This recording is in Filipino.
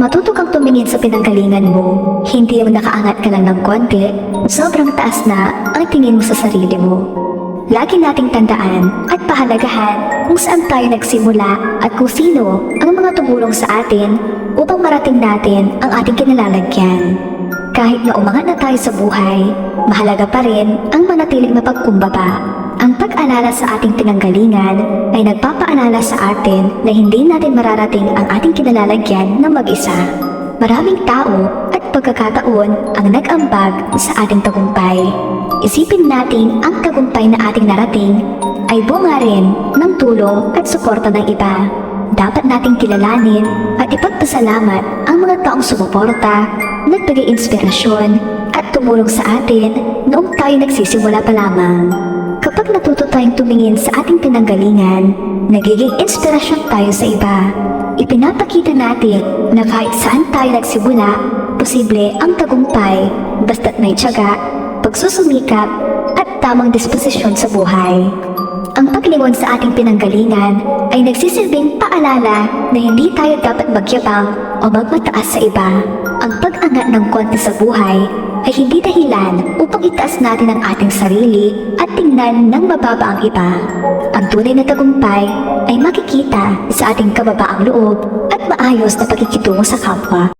Matuto kang tumingin sa pinanggalingan mo. Hindi yung nakaangat ka lang ng konti, sobrang taas na ang tingin mo sa sarili mo. Lagi nating tandaan at pahalagahan kung saan tayo nagsimula at kung sino ang mga tumulong sa atin upang marating natin ang ating kinalalagyan. Kahit na umangat na tayo sa buhay, mahalaga pa rin ang manatiling mapagkumbaba. Ang pag-alala sa ating pinanggalingan ay nagpapaalala sa atin na hindi natin mararating ang ating kinalalagyan ng mag-isa. Maraming tao at pagkakataon ang nag-ambag sa ating tagumpay. Isipin natin ang tagumpay na ating narating ay bunga rin ng tulong at suporta ng iba. Dapat nating kilalanin at ipagpasalamat ang mga taong sumuporta, nagbigay inspirasyon at tumulong sa atin noong tayo nagsisimula pa lamang. Tayong tumingin sa ating pinanggalingan, nagiging inspirasyon tayo sa iba. Ipinapakita natin na kahit saan tayo nagsimula, posible ang tagumpay basta't may tiyaga, pagsusumikap at tamang disposisyon sa buhay. Ang paglingon sa ating pinanggalingan ay nagsisilbing paalala na hindi tayo dapat magyabang o magmataas sa iba. Ang pag-angat ng konti sa buhay ay hindi dahilan upang itaas natin ang ating sarili at tingnan ng mababa ang iba. Ang tunay na tagumpay ay makikita sa ating kababaang loob at maayos na pakikitungo sa kapwa.